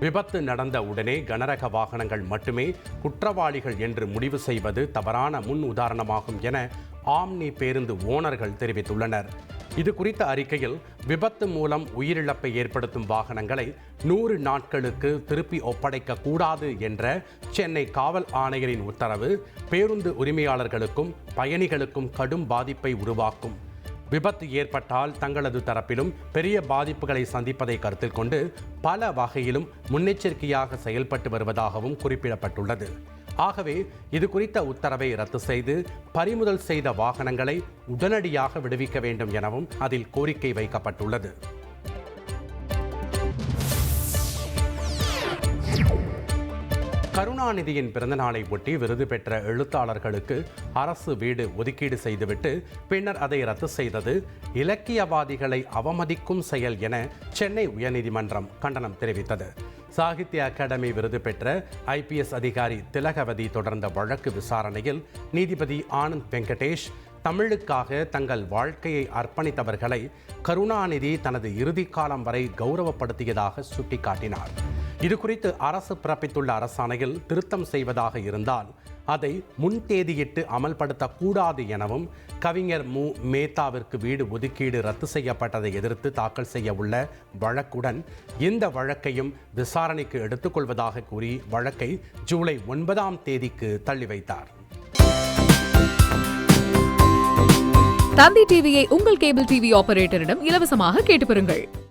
விபத்து நடந்த உடனே கனரக வாகனங்கள் மட்டுமே குற்றவாளிகள் என்று முடிவு செய்வது தவறான முன் உதாரணமாகும் என ஆம்னி பேருந்து ஓனர்கள் தெரிவித்துள்ளனர். இது குறித்த அறிக்கையில் விபத்து மூலம் உயிரிழப்பை ஏற்படுத்தும் வாகனங்களை நூறு நாட்களுக்கு திருப்பி ஒப்படைக்க கூடாது என்ற சென்னை காவல் ஆணையரின் உத்தரவு பேருந்து உரிமையாளர்களுக்கும் பயணிகளுக்கும் கடும் பாதிப்பை உருவாக்கும். விபத்து ஏற்பட்டால் தங்களது தரப்பிலும் பெரிய பாதிப்புகளை சந்திப்பதை கருத்தில் கொண்டு பல வகையிலும் முன்னெச்சரிக்கையாக செயல்பட்டு வருவதாகவும் குறிப்பிடப்பட்டுள்ளது. ஆகவே இது குறித்த உத்தரவை ரத்து செய்து பறிமுதல் செய்த வாகனங்களை உடனடியாக விடுவிக்க வேண்டும் எனவும் அதில் கோரிக்கை வைக்கப்பட்டுள்ளது. கருணாநிதியின் பிறந்தநாளை ஒட்டி விருது பெற்ற எழுத்தாளர்களுக்கு அரசு வீடு ஒதுக்கீடு செய்துவிட்டு பின்னர் அதை ரத்து செய்தது இலக்கியவாதிகளை அவமதிக்கும் செயல் என சென்னை உயர்நீதிமன்றம் கண்டனம் தெரிவித்தது. சாகித்ய அகாடமி விருது பெற்ற ஐபிஎஸ் அதிகாரி திலகவதி தொடர்ந்த வழக்கு விசாரணையில் நீதிபதி ஆனந்த் வெங்கடேஷ் தமிழுக்காக தங்கள் வாழ்க்கையை அர்ப்பணித்தவர்களை கருணாநிதி தனது இறுதி காலம் வரை கௌரவப்படுத்தியதாக சுட்டிக்காட்டினார். இது குறித்து அரசு பிறப்பித்துள்ள அரசாணையில் திருத்தம் செய்வதாக இருந்தால் அதை முன்தேதியிட்டு அமல்படுத்தக்கூடாது எனவும் கவிஞர் மு. மேத்தாவிற்கு வீடு ஒதுக்கீடு ரத்து செய்யப்பட்டதை எதிர்த்து தாக்கல் செய்ய உள்ள வழக்குடன் இந்த வழக்கையும் விசாரணைக்கு எடுத்துக்கொள்வதாக கூறி வழக்கை ஜூலை ஒன்பதாம் தேதிக்கு தள்ளி வைத்தார். தந்தி டிவியை உங்கள் கேபிள் டிவி ஆபரேட்டரிடம் இலவசமாக கேட்டு பெறுங்கள்.